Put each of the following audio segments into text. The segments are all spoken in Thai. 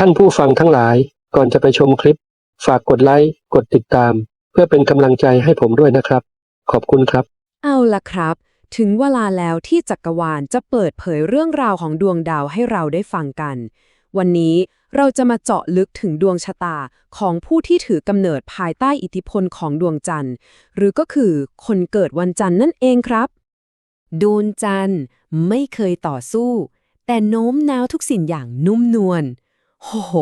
ท่านผู้ฟังทั้งหลาย ก่อนจะไปชมคลิป ฝากกดไลค์ กดติดตาม เพื่อเป็นกำลังใจให้ผมด้วยนะครับ ขอบคุณครับ เอาล่ะครับ ถึงเวลาแล้วที่จักรวาลจะเปิดเผยเรื่องราวของดวงดาวให้เราได้ฟังกัน วันนี้เราจะมาเจาะลึกถึงดวงชะตาของผู้ที่ถือกำเนิดภายใต้อิทธิพลของดวงจันทร์ หรือก็คือคนเกิดวันจันทร์นั่นเองครับดวงจันทร์ไม่เคยต่อสู้ แต่โน้มน้าวทุกสิ่งอย่างนุ่มนวล โอ้โห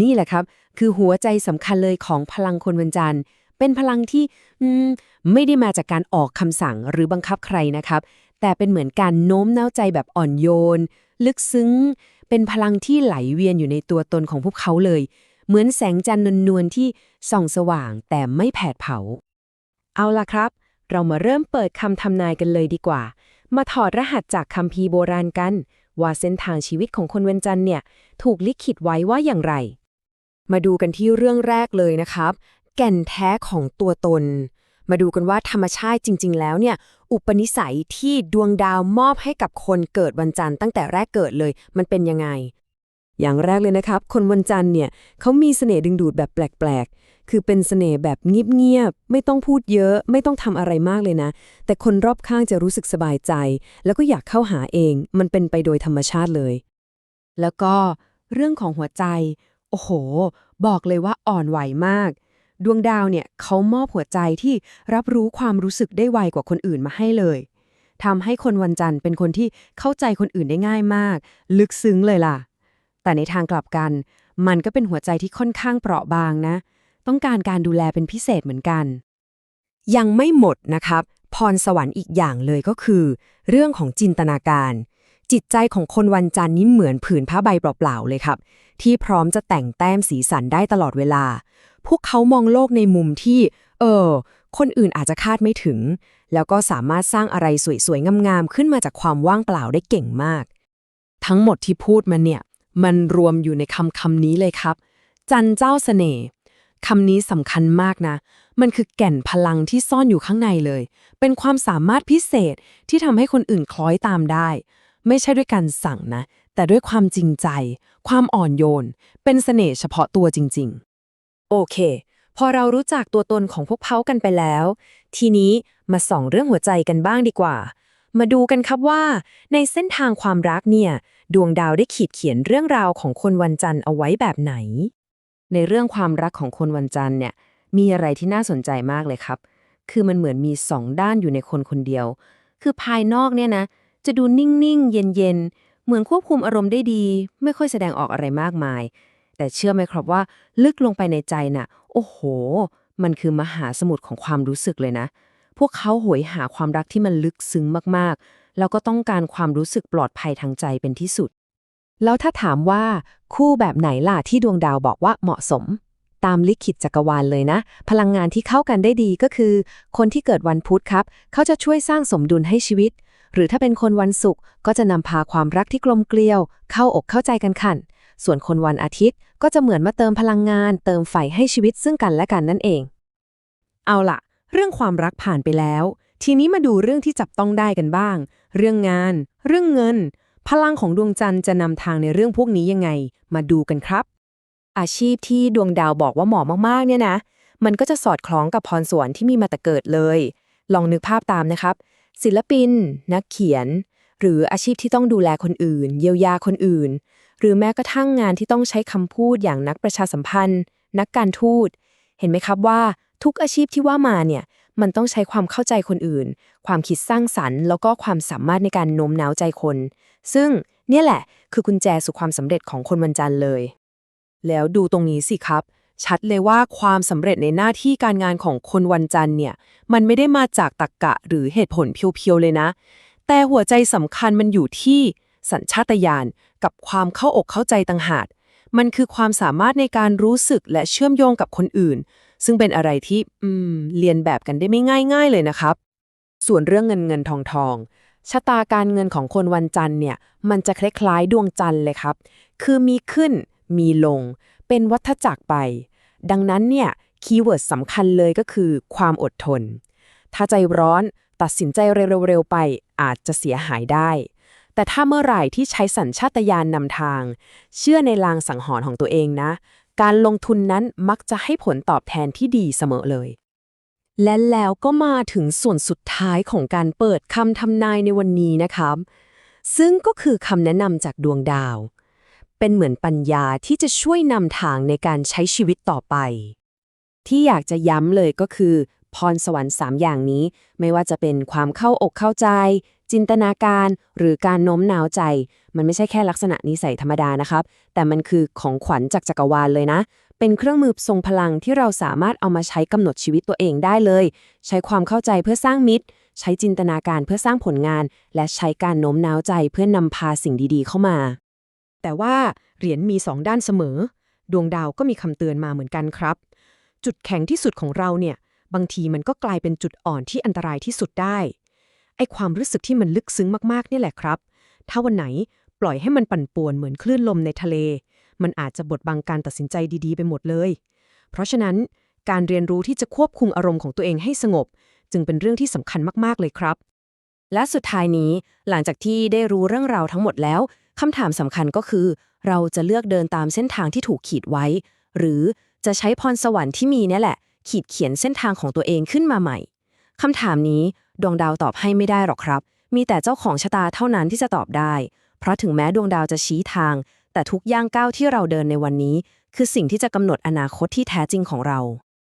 นี่แหละครับ คือหัวใจสำคัญเลยของพลังคนวันจันทร์ เป็นพลังที่มไม่ได้มาจากการออกคำสั่งหรือบังคับใครนะครับ แต่เป็นเหมือนการโน้มน้าวใจแบบอ่อนโยน ลึกซึ้ง เป็นพลังที่ไหลเวียนอยู่ในตัวตนของพวกเขาเลย เหมือนแสงจันทร์นวลๆที่ส่องสว่างแต่ไม่แผดเผา เอาล่ะครับ เรามาเริ่มเปิดคำทำนายกันเลยดีกว่า มาถอดรหัสจากคัมภีโบราณกัน ว่าเส้นทางชีวิตของคนเวนจันเนี่ย ถูกลิขิตไว้ว่าอย่างไร มาดูกันที่เรื่องแรกเลยนะครับ แก่นแท้ของตัวตน มาดูกันว่าธรรมชาติจริง ๆ แล้วเนี่ย อุปนิสัยที่ดวงดาวมอบให้กับคนเกิดวันจันทร์ตั้งแต่แรกเกิดเลย มันเป็นยังไงอย่างแรกเลยนะครับ คนวันจันทร์เนี่ยเขามีเสน่ห์ดึงดูดแบบแปลกๆ คือเป็นเสน่ห์แบบเงียบๆไม่ต้องพูดเยอะ ไม่ต้องทำอะไรมากเลยนะ แต่คนรอบข้างจะรู้สึกสบายใจ แล้วก็อยากเข้าหาเอง มันเป็นไปโดยธรรมชาติเลย แล้วก็เรื่องของหัวใจ โอ้โห บอกเลยว่าอ่อนไหวมาก ดวงดาวเนี่ยเขามอบหัวใจที่รับรู้ความรู้สึกได้ไวกว่าคนอื่นมาให้เลยทำให้คนวันจันทร์เป็นคนที่เข้าใจคนอื่นได้ง่ายมาก ลึกซึ้งเลยล่ะ แต่ในทางกลับกัน มันก็เป็นหัวใจที่ค่อนข้างเปราะบางนะ ต้องการการดูแลเป็นพิเศษเหมือนกัน ยังไม่หมดนะครับ พรสวรรค์อีกอย่างเลยก็คือ เรื่องของจินตนาการ จิตใจของคนวันจันทร์นี้เหมือนผืนผ้าใบเปล่าๆเลยครับ ที่พร้อมจะแต่งแต้มสีสันได้ตลอดเวลา พวกเขามองโลกในมุมที่ เออ คนอื่นอาจจะคาดไม่ถึง แล้วก็สามารถสร้างอะไรสวยๆงามๆขึ้นมาจากความว่างเปล่าได้เก่งมาก ทั้งหมดที่พูดมาเนี่ยมันรวมอยู่ในคำคำนี้เลยครับ จันเจ้าเสน่ห์ คำนี้สำคัญมากนะ มันคือแก่นพลังที่ซ่อนอยู่ข้างในเลย เป็นความสามารถพิเศษที่ทำให้คนอื่นคล้อยตามได้ ไม่ใช่ด้วยการสั่งนะ แต่ด้วยความจริงใจ ความอ่อนโยน เป็นเสน่ห์เฉพาะตัวจริง ๆ โอเค พอเรารู้จักตัวตนของพวกเขากันไปแล้ว ทีนี้มาส่องเรื่องหัวใจกันบ้างดีกว่า มาดูกันครับว่า ในเส้นทางความรักเนี่ย ดวงดาวได้ขีดเขียนเรื่องราวของคนวันจันทร์เอาไว้แบบไหน ในเรื่องความรักของคนวันจันทร์เนี่ย มีอะไรที่น่าสนใจมากเลยครับ คือมันเหมือนมีสองด้านอยู่ในคนคนเดียว คือภายนอกเนี่ยนะ จะดูนิ่งๆ เย็นๆ เหมือนควบคุมอารมณ์ได้ดี ไม่ค่อยแสดงออกอะไรมากมาย แต่เชื่อไหมครับว่าลึกลงไปในใจน่ะ โอ้โห มันคือมหาสมุทรของความรู้สึกเลยนะ พวกเขาโหยหาความรักที่มันลึกซึ้งมากๆ แล้วก็ต้องการความรู้สึกปลอดภัยทางใจเป็นที่สุด แล้วถ้าถามว่าคู่แบบไหนล่ะที่ดวงดาวบอกว่าเหมาะสม ตามลิขิตจักรวาลเลยนะ พลังงานที่เข้ากันได้ดีก็คือ คนที่เกิดวันพุธครับ เขาจะช่วยสร้างสมดุลให้ชีวิต หรือถ้าเป็นคนวันศุกร์ก็จะนำพาความรักที่กลมเกลียว เข้าอกเข้าใจกันขันส่วนคนวันอาทิตย์ก็จะเหมือนมาเติมพลังงาน เติมไฟให้ชีวิตซึ่งกันและกันนั่นเอง เอาล่ะ เรื่องความรักผ่านไปแล้ว ทีนี้มาดูเรื่องที่จับต้องได้กันบ้าง เรื่องงาน เรื่องเงิน พลังของดวงจันทร์จะนำทางในเรื่องพวกนี้ยังไง มาดูกันครับ อาชีพที่ดวงดาวบอกว่าเหมาะมากๆ เนี่ยนะ มันก็จะสอดคล้องกับพรสวรรค์ที่มีมาแต่เกิดเลย ลองนึกภาพตามนะครับ ศิลปิน นักเขียน หรืออาชีพที่ต้องดูแลคนอื่น เยียวยาคนอื่น หรือแม้กระทั่งงานที่ต้องใช้คำพูดอย่างนักประชาสัมพันธ์ นักการทูต เห็นไหมครับว่าทุกอาชีพที่ว่ามาเนี่ย มันต้องใช้ความเข้าใจคนอื่น ความคิดสร้างสรรค์ แล้วก็ความสามารถในการโน้มน้าวใจคน ซึ่งเนี่ยแหละ คือกุญแจสู่ความสำเร็จของคนวันจันทร์เลย แล้วดูตรงนี้สิครับ ชัดเลยว่าความสำเร็จในหน้าที่การงานของคนวันจันทร์เนี่ย มันไม่ได้มาจากตรรกกะหรือเหตุผลเพียวๆเลยนะ แต่หัวใจสำคัญมันอยู่ที่สัญชาตญาณกับความเข้าอกเข้าใจต่างหากมันคือความสามารถในการรู้สึกและเชื่อมโยงกับคนอื่น ซึ่งเป็นอะไรที่อืมเรียนแบบกันได้ไม่ง่ายๆเลยนะครับ ส่วนเรื่องเงินเงินทองทองชะตาการเงินของคนวันจันทร์เนี่ย มันจะคล้ายๆดวงจันทร์เลยครับ คือมีขึ้นมีลง เป็นวัฏจักรไป ดังนั้นเนี่ยคีย์เวิร์ดสำคัญเลยก็คือความอดทน ถ้าใจร้อนตัดสินใจเร็วๆไปอาจจะเสียหายได้ แต่ถ้าเมื่อไหร่ที่ใช้สัญชาตญาณนำทาง เชื่อในลางสังหรณ์ของตัวเองนะ การลงทุนนั้นมักจะให้ผลตอบแทนที่ดีเสมอเลย และแล้วก็มาถึงส่วนสุดท้ายของการเปิดคำทำนายในวันนี้นะครับ ซึ่งก็คือคำแนะนำจากดวงดาว เป็นเหมือนปัญญาที่จะช่วยนำทางในการใช้ชีวิตต่อไป ที่อยากจะย้ำเลยก็คือ พรสวรรค์ 3 อย่างนี้ ไม่ว่าจะเป็นความเข้าอกเข้าใจ จินตนาการ หรือการโน้มน้าวใจ มันไม่ใช่แค่ลักษณะนิสัยธรรมดานะครับ แต่มันคือของขวัญจากจักรวาลเลยนะ เป็นเครื่องมือทรงพลังที่เราสามารถเอามาใช้กำหนดชีวิตตัวเองได้เลย ใช้ความเข้าใจเพื่อสร้างมิตร ใช้จินตนาการเพื่อสร้างผลงาน และใช้การโน้มน้าวใจเพื่อนำพาสิ่งดีๆ เข้ามา แต่ว่าเหรียญมีสองด้านเสมอ ดวงดาวก็มีคำเตือนมาเหมือนกันครับ จุดแข็งที่สุดของเราเนี่ยบางทีมันก็กลายเป็นจุดอ่อนที่อันตรายที่สุดได้ ไอความรู้สึกที่มันลึกซึ้งมากๆนี่แหละครับ ถ้าวันไหนปล่อยให้มันปั่นป่วนเหมือนคลื่นลมในทะเล มันอาจจะบดบังการตัดสินใจดีๆ ไปหมดเลย เพราะฉะนั้นการเรียนรู้ที่จะควบคุมอารมณ์ของตัวเองให้สงบ จึงเป็นเรื่องที่สำคัญมากๆเลยครับ และสุดท้ายนี้ หลังจากที่ได้รู้เรื่องราวทั้งหมดแล้วคำถามสำคัญก็คือ เราจะเลือกเดินตามเส้นทางที่ถูกขีดไว้ หรือจะใช้พรสวรรค์ที่มีนี่แหละ ขีดเขียนเส้นทางของตัวเองขึ้นมาใหม่คำถามนี้ ดวงดาวตอบให้ไม่ได้หรอกครับ มีแต่เจ้าของชะตาเท่านั้นที่จะตอบได้ เพราะถึงแม้ดวงดาวจะชี้ทาง แต่ทุกย่างก้าวที่เราเดินในวันนี้ คือสิ่งที่จะกำหนดอนาคตที่แท้จริงของเรา